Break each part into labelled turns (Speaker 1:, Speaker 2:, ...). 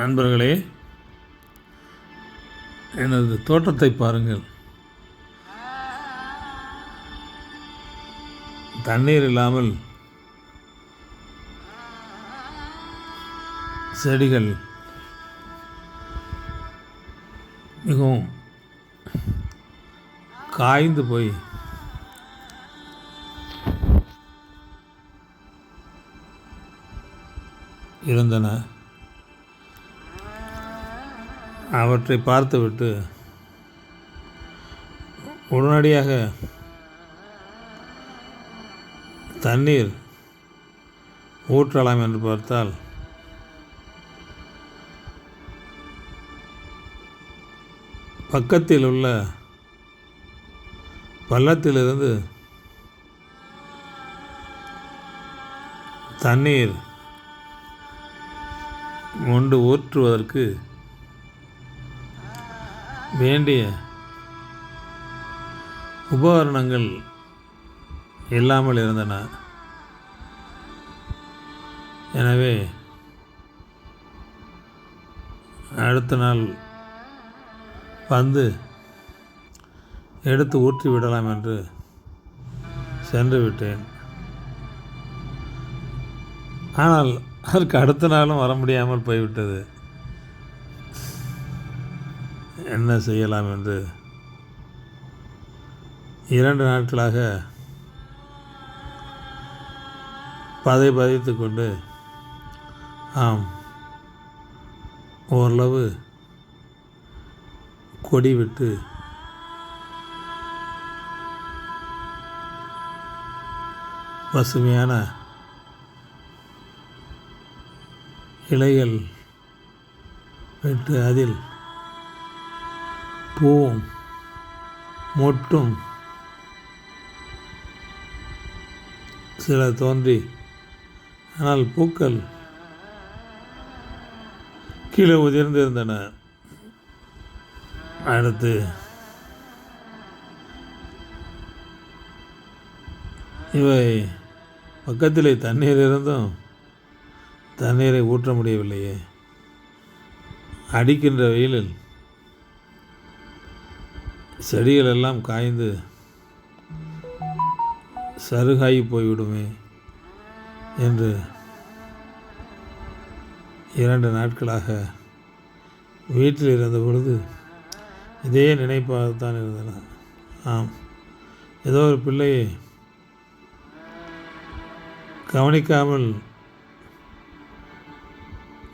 Speaker 1: நண்பர்களே எனது தோட்டத்தை பாருங்கள். தண்ணீர் இல்லாமல் செடிகள் மிகவும் காய்ந்து போய் இருந்தன. அவற்றை பார்த்துவிட்டு உடனடியாக தண்ணீர் ஊற்றலாம் என்று பார்த்தால் பக்கத்தில் உள்ள பள்ளத்திலிருந்து தண்ணீர் கொண்டு ஊற்றுவதற்கு வேண்டிய உபகரணங்கள் இல்லாமல் இருந்தன. எனவே அடுத்த நாள் வந்து எடுத்து ஊற்றி விடலாம் என்று சென்று விட்டேன். ஆனால் அதற்கு அடுத்த நாளும் வர முடியாமல் போய்விட்டது. என்ன செய்யலாம் என்று இரண்டு நாட்களாக பதை பதித்து கொண்டு ஆம் ஓரளவு கொடி விட்டு பசுமையான இலைகள் விட்டு அதில் பூவும் மொட்டும். சில தோன்றி ஆனால் பூக்கள் கீழே உதிர்ந்திருந்தன. அடுத்து இவை பக்கத்திலே தண்ணீர் இருந்தும் தண்ணீரை ஊற்ற முடியவில்லையே. அடிக்கின்ற வெயிலில் செடிகள் எல்லாம் காய்ந்து சருகாகி போய்விடுமே என்று இரண்டு நாட்களாக வீட்டில் இருந்த பொழுது இதே நினைப்பாகத்தான் இருந்தன. ஆம். ஏதோ ஒரு பிள்ளையை கவனிக்காமல்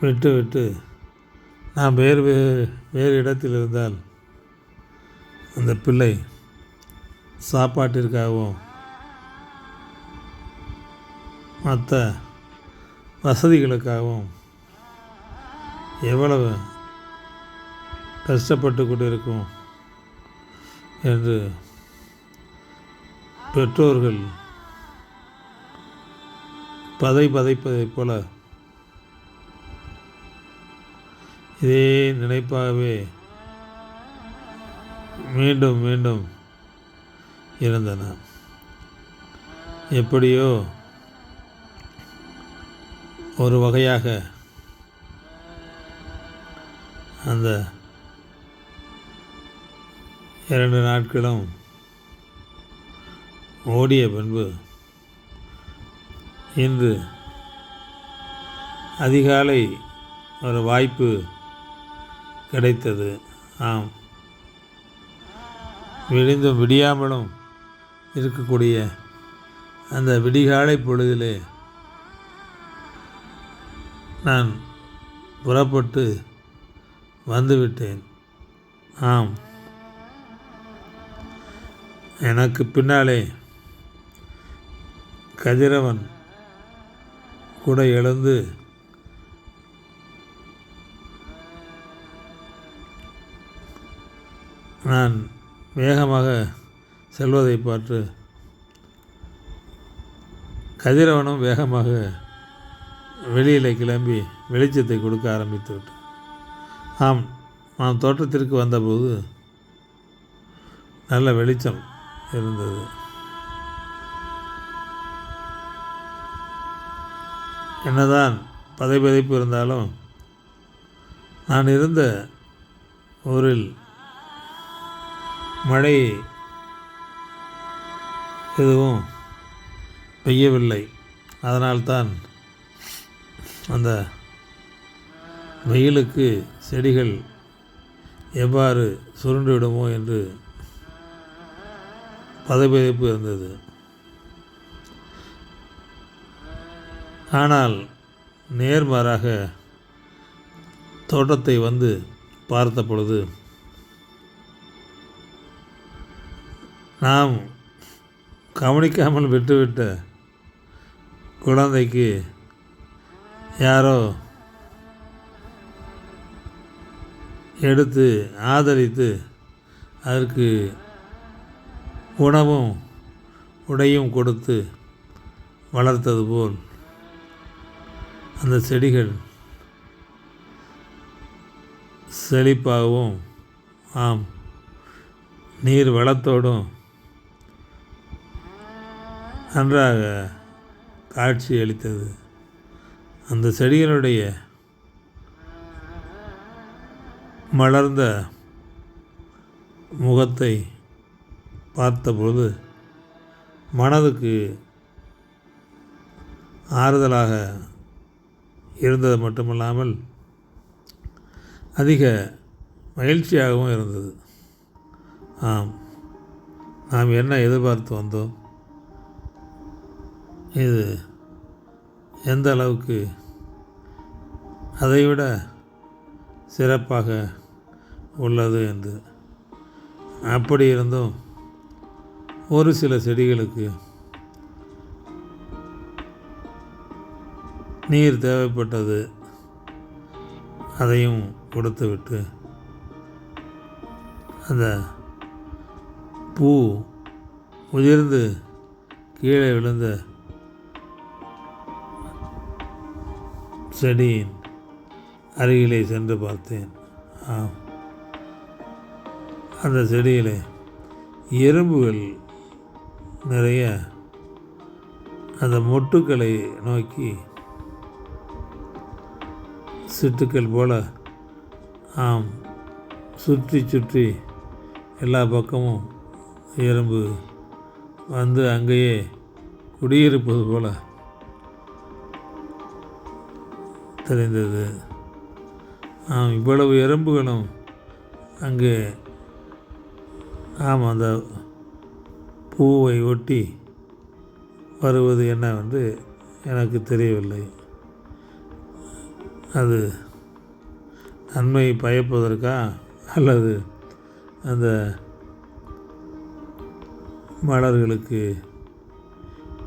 Speaker 1: விட்டு விட்டு நான் வேறு வேறு வேறு இடத்தில் இருந்தால் அந்த பிள்ளை சாப்பாட்டிற்காகவும் மற்ற வசதிகளுக்காகவும் எவ்வளவு கஷ்டப்பட்டு கொண்டிருக்கும் என்று பெற்றோர்கள் பதை பதைப்பதைப் போல இதே நினைப்பாகவே மீண்டும் மீண்டும் இருந்தன. எப்படியோ ஒரு வகையாக அந்த இரண்டு நாட்களும் ஓடிய பின்பு இன்று அதிகாலை ஒரு வாய்ப்பு கிடைத்தது. ஆம். விடிந்தும் விடியாமலும் இருக்கக்கூடிய அந்த விடிகாலை பொழுதிலே நான் புறப்பட்டு வந்துவிட்டேன். ஆம். எனக்கு பின்னாலே கதிரவன் கூட எழுந்து நான் வேகமாக செல்வதை பார்த்து கதிரவனும் வேகமாக வெளியில் கிளம்பி வெளிச்சத்தை கொடுக்க ஆரம்பித்து விட்டேன். ஆம் நான் தோட்டத்திற்கு வந்தபோது நல்ல வெளிச்சம் இருந்தது. என்னதான் பதைபதைப்பு இருந்தாலும் நான் இருந்த ஊரில் மழை எதுவும் பெய்யவில்லை. அதனால்தான் அந்த வெயிலுக்கு செடிகள் எவ்வாறு சுருண்டு விடுமோ என்று பதவியப்பு இருந்தது. ஆனால் நேர்மாறாக தோட்டத்தை வந்து பார்த்த பொழுது நாம் கவனிக்காமல் விட்டுவிட்ட குழந்தைக்கு யாரோ எடுத்து ஆதரித்து அதற்கு உணவும் உடையும் கொடுத்து வளர்த்தது போல் அந்த செடிகள் செழிப்பாகவும் ஆம் நீர் வளத்தோடும் நன்றாக காட்சி அளித்தது. அந்த செடிகளுடைய மலர்ந்த முகத்தை பார்த்தபோது மனதுக்கு ஆறுதலாக இருந்தது மட்டுமல்லாமல் அதிக மகிழ்ச்சியாகவும் இருந்தது. ஆம் நாம் என்ன எதிர்பார்த்து வந்தோம்? இது எந்த அளவுக்கு அதைவிட சிறப்பாக உள்ளது என்று அப்படி இருந்தும் ஒரு சில செடிகளுக்கு நீர் தேவைப்பட்டது அதையும் கொடுத்துவிட்டு அந்த பூ உதிர்ந்து கீழே விழுந்த செடியின் அருகிலே சென்று பார்த்தேன். ஆம். அந்த செடியிலே எறும்புகள் நிறைய அந்த மொட்டுக்களை நோக்கி சிட்டுக்கள் போல ஆம் சுற்றி சுற்றி எல்லா பக்கமும் எறும்பு வந்து அங்கேயே குடியிருப்பது போல தெரிந்தது ஆம் இவ்வளவு எறும்புகளும் அங்கே ஆமாம் அந்த பூவை ஒட்டி வருவது என்னவென்று எனக்கு தெரியவில்லை. அது நன்மை பயப்பதற்கா அல்லது அந்த மலர்களுக்கு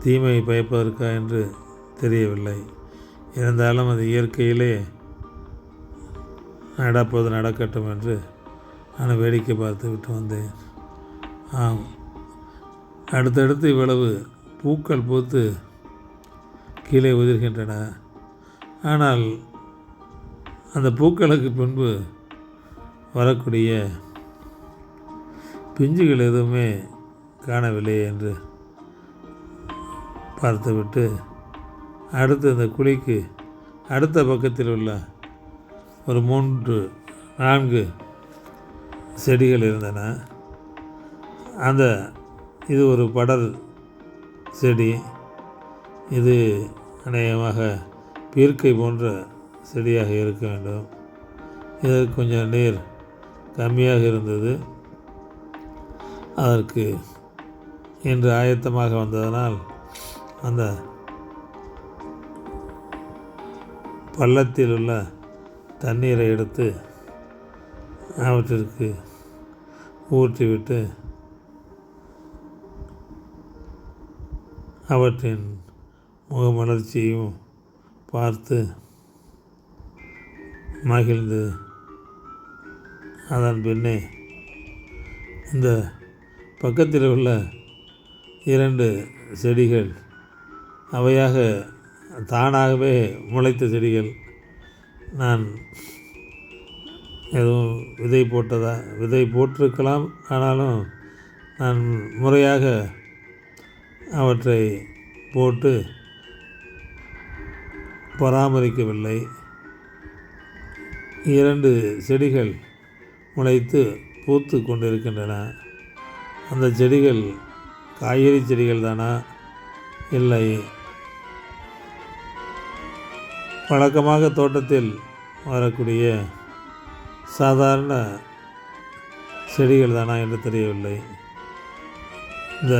Speaker 1: தீமை பயப்பதற்கா என்று தெரியவில்லை. இருந்தாலும் அது இயற்கையிலே நடப்பது நடக்கட்டும் என்று நான் வேடிக்கை பார்த்து விட்டு வந்தேன். ஆம். அடுத்தடுத்து இவ்வளவு பூக்கள் பூத்து கீழே உதிர்கின்றன. ஆனால் அந்த பூக்களுக்கு பின்பு வரக்கூடிய பிஞ்சுகள் எதுவுமே காணவில்லை என்று பார்த்துவிட்டு அடுத்து இந்த குழிக்கு அடுத்த பக்கத்தில் உள்ள ஒரு மூன்று நான்கு செடிகள் இருந்தன. அந்த இது ஒரு படர் செடி. இது அநேகமாக பீர்க்கை போன்ற செடியாக இருக்க வேண்டும். இது கொஞ்சம் நீர் கம்மியாக இருந்தது. அதற்கு இன்று ஆயத்தமாக வந்ததனால் அந்த பள்ளத்தில் உள்ள தண்ணீரை எடுத்து அவற்றிற்கு ஊற்றிவிட்டு அவற்றின் முகமலர்ச்சியையும் பார்த்து மகிழ்ந்து அதன் பின்னே இந்த பக்கத்தில் உள்ள இரண்டு செடிகள் அவையாக தானாகவே முளைத்த செடிகள். நான் எதுவும் விதை போட்டதா விதை போட்டிருக்கலாம். ஆனாலும் நான் முறையாக அவற்றை போட்டு பராமரிக்கவில்லை. இரண்டு செடிகள் முளைத்து பூத்து கொண்டிருக்கின்றன. அந்த செடிகள் காய்கறி செடிகள் தானா? இல்லை. வழக்கமாக தோட்டத்தில் வரக்கூடிய சாதாரண செடிகள் தானா என்று தெரியவில்லை. இந்த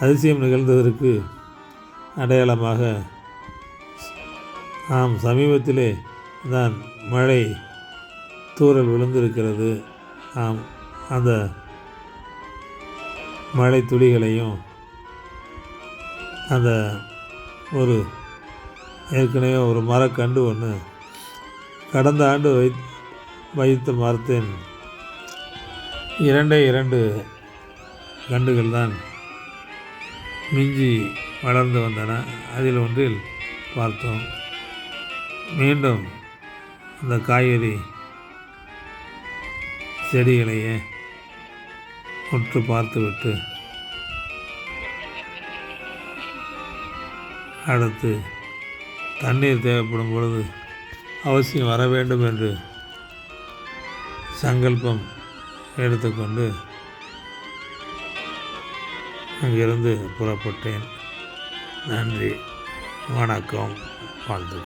Speaker 1: அதிசயம் நிகழ்ந்ததற்கு அடையாளமாக ஆம் சமீபத்திலே தான் மழை தூறல் விழுந்திருக்கிறது. ஆம் அந்த மழை துளிகளையும் அந்த ஒரு ஏற்கனவே ஒரு மரக்கண்டு ஒன்று கடந்த ஆண்டு வை வைத்து மரத்தின் இரண்டே இரண்டு கண்டுகள் தான் மிஞ்சி வளர்ந்து வந்தன. அதில் ஒன்றில் பார்த்தோம். மீண்டும் அந்த காய்கறி செடிகளையே உற்று பார்த்துவிட்டு அடுத்து தண்ணீர் தேவைப்படும் பொழுது அவசியம் வர வேண்டும் என்று சங்கல்பம் எடுத்துக்கொண்டு அங்கிருந்து புறப்பட்டேன். நன்றி. வணக்கம். வாழ்த்து